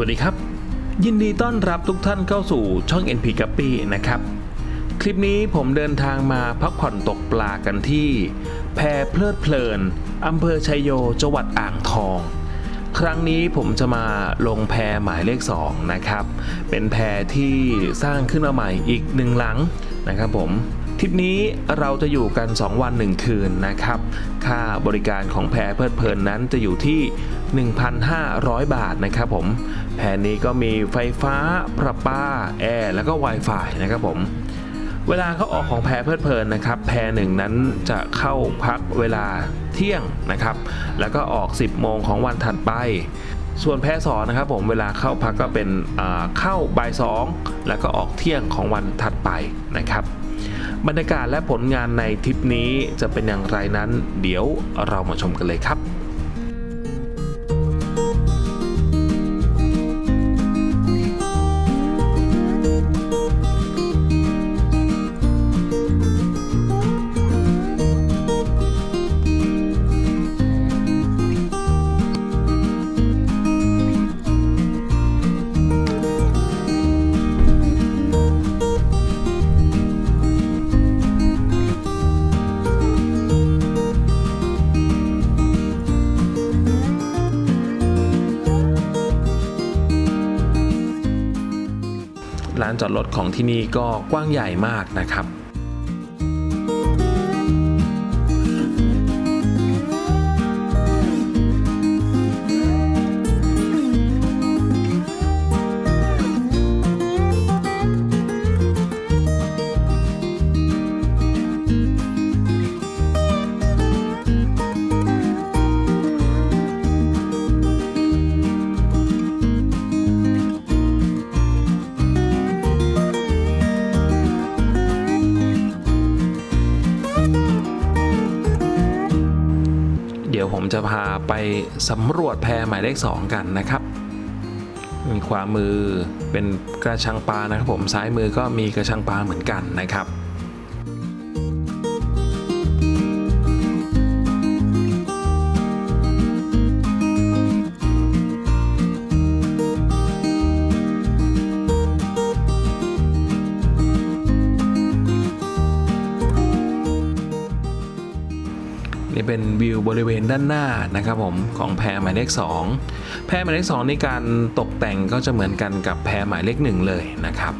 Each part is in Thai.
วัสดีครับ ยินดีต้อนรับทุกท่านเข้าสู่ช่อง NP g u p p y นะครับ คลิปนี้ผมเดินทางมาพักผ่อนตกปลากันที่ แพเพลิดเพลินอำเภอชัยโยจังหวัดอ่างทอง ครั้งนี้ผมจะมาลงแพหมายเลข 2 นะครับ เป็นแพที่สร้างขึ้นมาใหม่อีกหนึ่งหลังนะครับผม ทริปนี้เราจะอยู่กัน 2 วัน 1 คืนนะครับ ค่าบริการของแพรเพลิดเพลินนั้นจะอยู่ที่ 1,500 บาทนะครับผม แพรนี้ก็มีไฟฟ้า ประปา แอร์ แล้วก็ Wi-Fi นะครับผมเวลาเขาออกของแพรเพลิดเพลินนะครับ แพรหนึ่งนั้นจะเข้าพักเวลาเที่ยงนะครับ แล้วก็ออก 10 โมงของวันถัดไป ส่วนแพสองนะครับผมเวลาเข้าพักก็เป็นเข้าบ่ายสองแล้วก็ออกเที่ยงของวันถัดไปนะครับ บรรยากาศและผลงานในทริปนี้จะเป็นอย่างไรนั้น เดี๋ยวเรามาชมกันเลยครับ จอดรถของที่นี่ก็กว้างใหญ่มากนะครับ ผมจะพาไปสำรวจแพหมายเลข 2 กันนะครับมีขวามือเป็นกระชังปลานะครับผมซ้ายมือก็มีกระชังปลาเหมือนกันนะครับ นี่เป็นวิวบริเวณด้านหน้านะครับผมของแพรหมายเลข 2 แพรหมายเลข2ในการตกแต่งก็จะเหมือนกันกับแพรหมายเลข1เลยนะครับ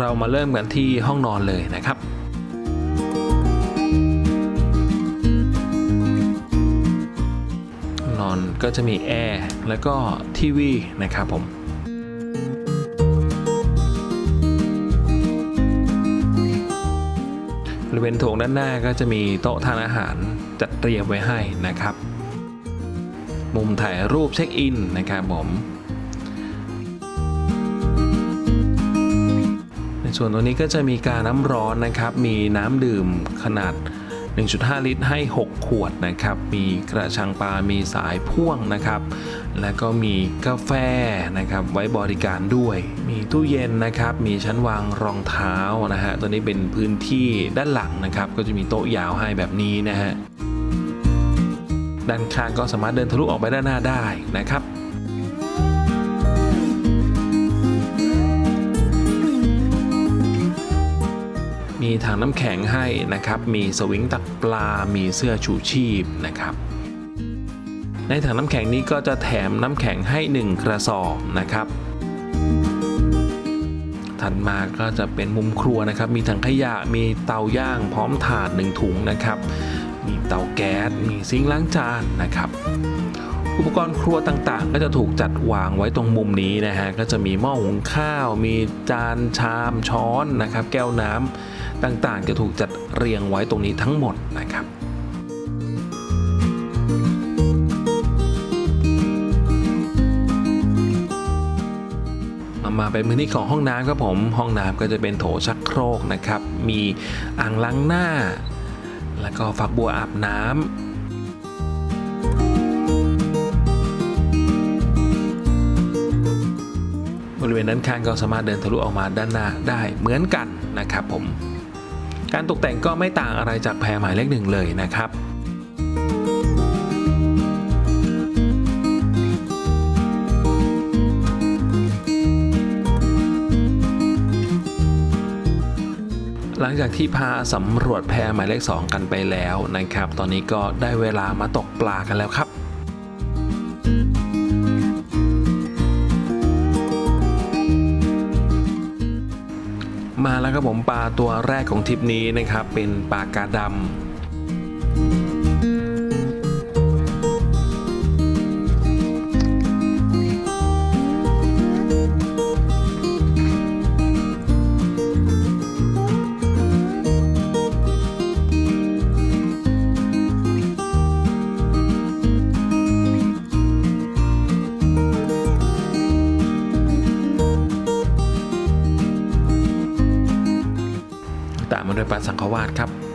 เรามาเริ่มกันที่ห้องนอนเลยนะครับนอนก็จะมีแอร์แล้วก็ทีวีนะครับผมบริเวณโถงด้านหน้าก็จะมีโต๊ะทานอาหารจัดเตรียมไว้ให้นะครับ มุมถ่ายรูปเช็คอินนะครับผม ส่วนตรงนี้ก็จะมีการน้ำร้อนนะครับ มีน้ำดื่มขนาด 1.5 ลิตรให้ 6 ขวดนะครับ มีกระชังปลา มีสายพ่วงนะครับ แล้วก็มีกาแฟนะครับ ไว้บริการด้วย มีตู้เย็นนะครับ มีชั้นวางรองเท้านะฮะ ตัวนี้เป็นพื้นที่ด้านหลังนะครับ ก็จะมีโต๊ะยาวให้แบบนี้นะฮะ ด้านข้างก็สามารถเดินทะลุออกไปด้านหน้าได้นะครับ มีถังน้ำแข็งให้นะครับ มีสวิงตักปลา มีเสื้อชูชีพนะครับ ในถังน้ำแข็งนี้ก็จะแถมน้ำแข็งให้ 1 กระสอบนะครับ ถัดมาก็จะเป็นมุมครัวนะครับ มีถังขยะ มีเตาย่างพร้อมถาดหนึ่งถุงนะครับ มีเตาแก๊ส มีซิงค์ล้างจานนะครับอุปกรณ์ครัวต่างๆ ก็จะถูกจัดวางไว้ตรงมุมนี้นะฮะ ก็จะมีหม้อหุงข้าว มีจานชามช้อนนะครับ แก้วน้ำ ต่างๆ จะถูกจัดเรียงไว้ตรงนี้ทั้งหมดนะครับมาเป็นพื้นที่ของห้องน้ำครับผม ห้องน้ำก็จะเป็นโถชักโครกนะครับ มีอ่างล้างหน้า แล้วก็ฝักบัวอาบน้ำบริเวณด้านข้างก็สามารถเดินทะลุออกมาด้านหน้าได้เหมือนกันนะครับผม การตกแต่งก็ไม่ต่างอะไรจากแพรหมายเลขหนึ่งเลยนะครับหลังจากที่พาสำรวจแพหมายเลข 2 กันไปแล้วนะครับ ตอนนี้ก็ได้เวลามาตกปลากันแล้วครับ มาแล้วครับผมปลาตัวแรกของทริปนี้นะครับเป็นปลากาดำ ปัดสังฆวาสครับ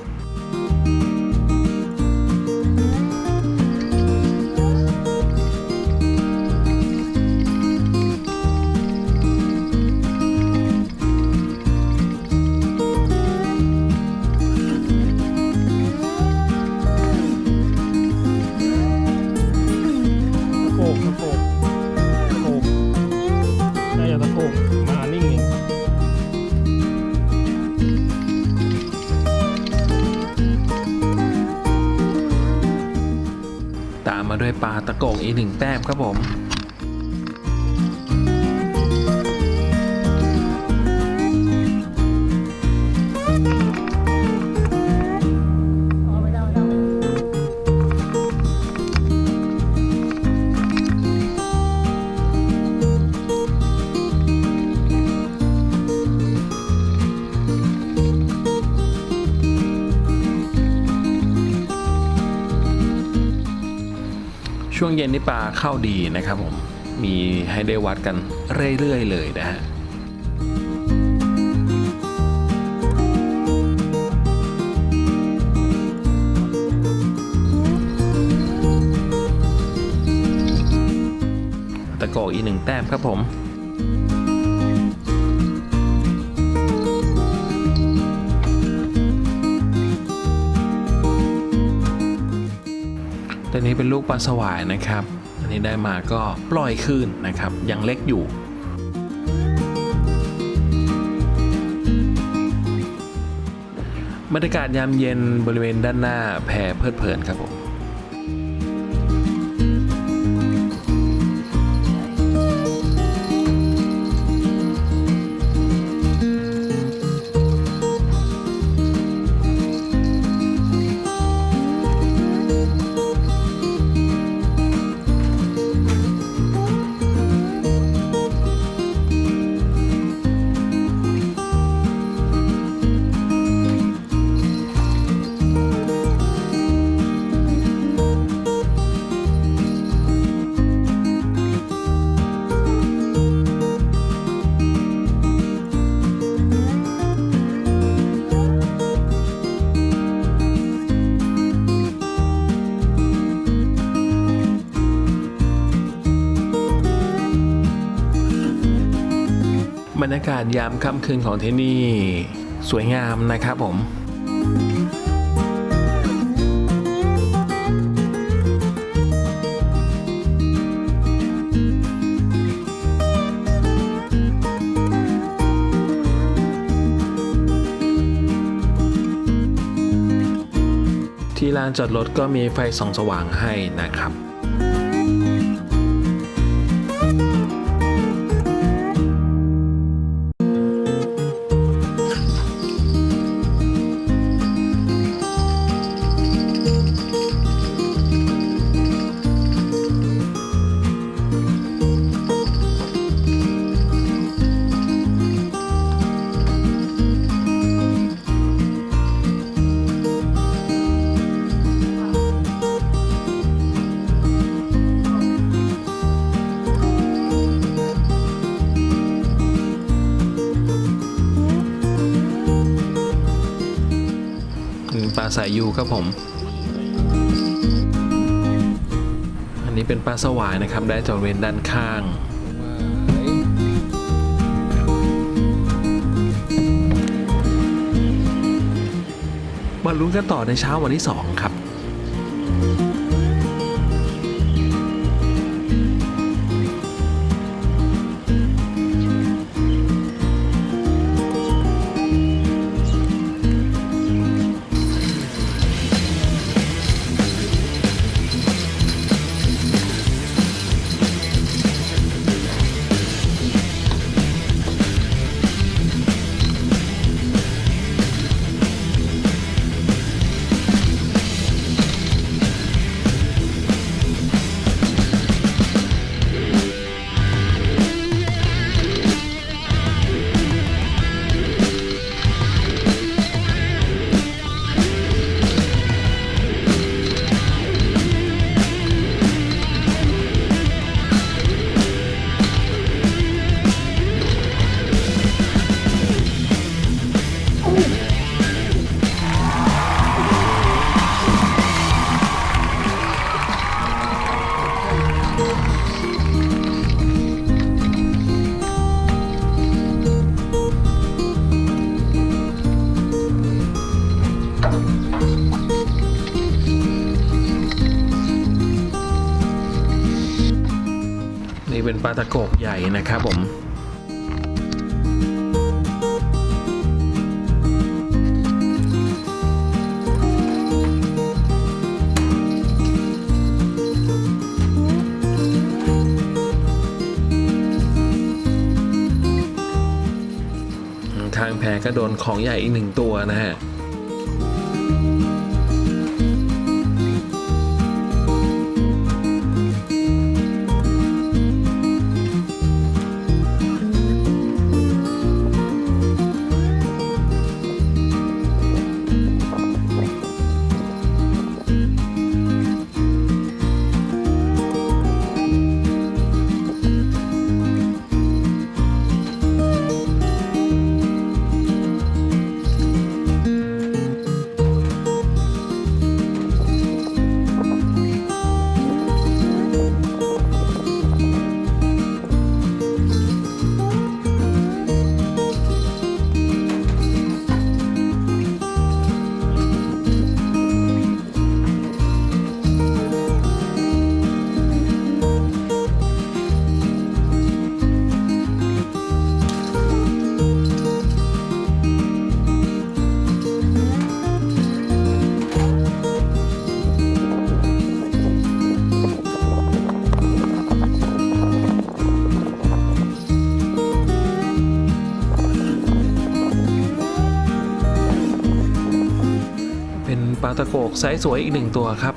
ปลาตะโกงอีกหนึ่งแต้มครับผม ช่วงเย็นนี่ปลาเข้าดีนะครับผม มีให้ได้วัดกันเรื่อยๆเลยนะฮะตะโกอีกหนึ่งแต้มครับผม ตัวนี้เป็นลูกปลาสวายนะครับ อันนี้ได้มาก็ปล่อยคืนนะครับ ยังเล็กอยู่ บรรยากาศยามเย็นบริเวณด้านหน้าแพรเพลิดเพลินครับผม รรยากาศยามค่ำคืนของที่นี่ สวยงามนะครับผมที่ลานจอดรถก็มีไฟส่องสว่างให้นะครับายยูครับผม อันนี้เป็นปลาสวายนะครับ ได้จากบริเวนด้านข้างมาลุ้นกันต่อในเช้าวันที่ 2 ครับาตะโกกใหญ่นะครับผมทางแพก็โดนของใหญ่อีกหนึ่งตัวนะฮะ ตะโกกไซส์สวยอีกหนึ่งตัวครับ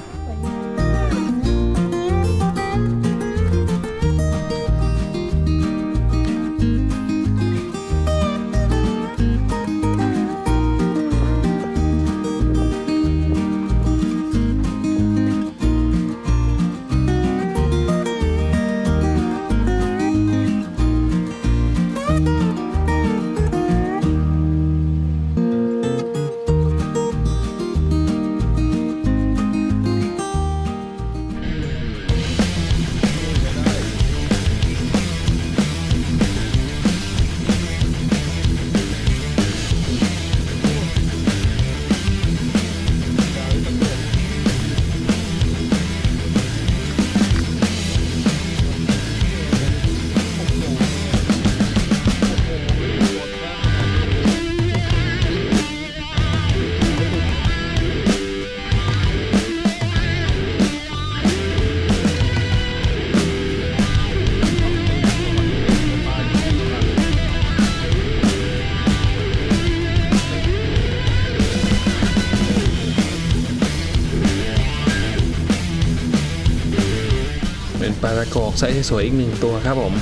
โกกไซส์สวยอีกหนึ่งตัวครับผม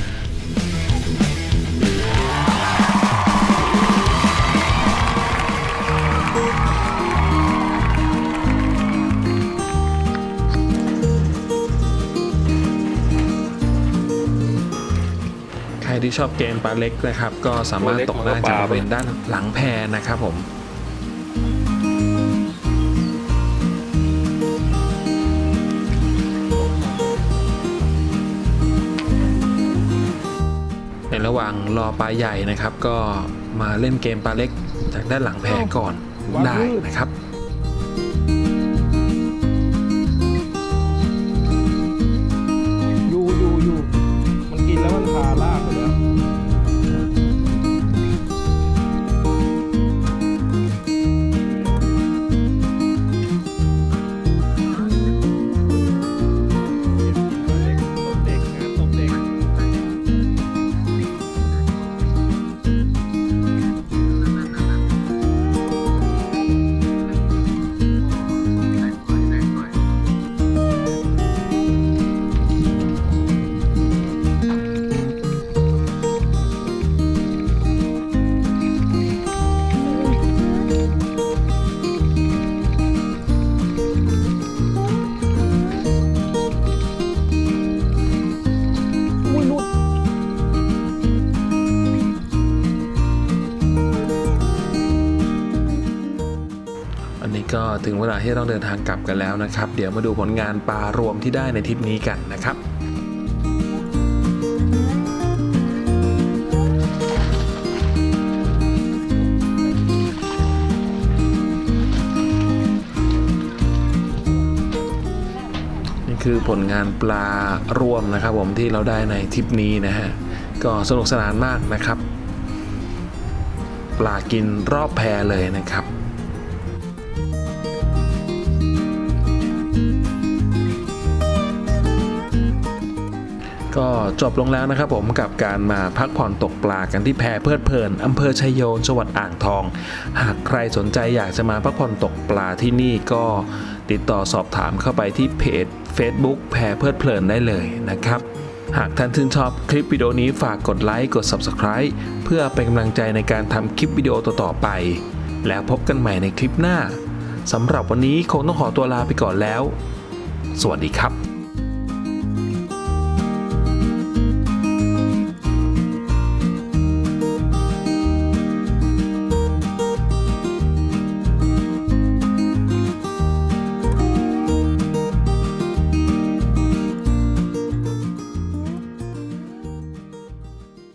ใครที่ชอบเกมปลาเล็กนะครับ ก็สามารถตกได้จากบริเวณด้านหลังแพนะครับผม ว่างรอปลาใหญ่นะครับ ก็มาเล่นเกมปลาเล็กจากด้านหลังแพก่อนได้นะครับ ถึงเวลาที่ต้องเดินทางกลับกันแล้วนะครับ เดี๋ยวมาดูผลงานปลารวมที่ได้ในทริปนี้กันนะครับนี่คือผลงานปลารวมนะครับผมที่เราได้ในทริปนี้นะฮะ ก็สนุกสนานมากนะครับ ปลากินรอบแพเลยนะครับ ก็จบลงแล้วนะครับผมกับการมาพักผ่อนตกปลากันที่แพเพลิดเพลินอำเภอชัยโยนจังหวัดอ่างทอง หากใครสนใจอยากจะมาพักผ่อนตกปลาที่นี่ก็ติดต่อสอบถามเข้าไปที่เพจ Facebook แพเพลิดเพลินได้เลยนะครับ หากท่านชื่นชอบคลิปวิดีโอนี้ฝากกดไลค์กด Subscribe เพื่อเป็นกำลังใจในการทำคลิปวิดีโอต่อๆไป แล้วพบกันใหม่ในคลิปหน้าสำหรับวันนี้คงต้องขอตัวลาไปก่อนแล้ว สวัสดีครับ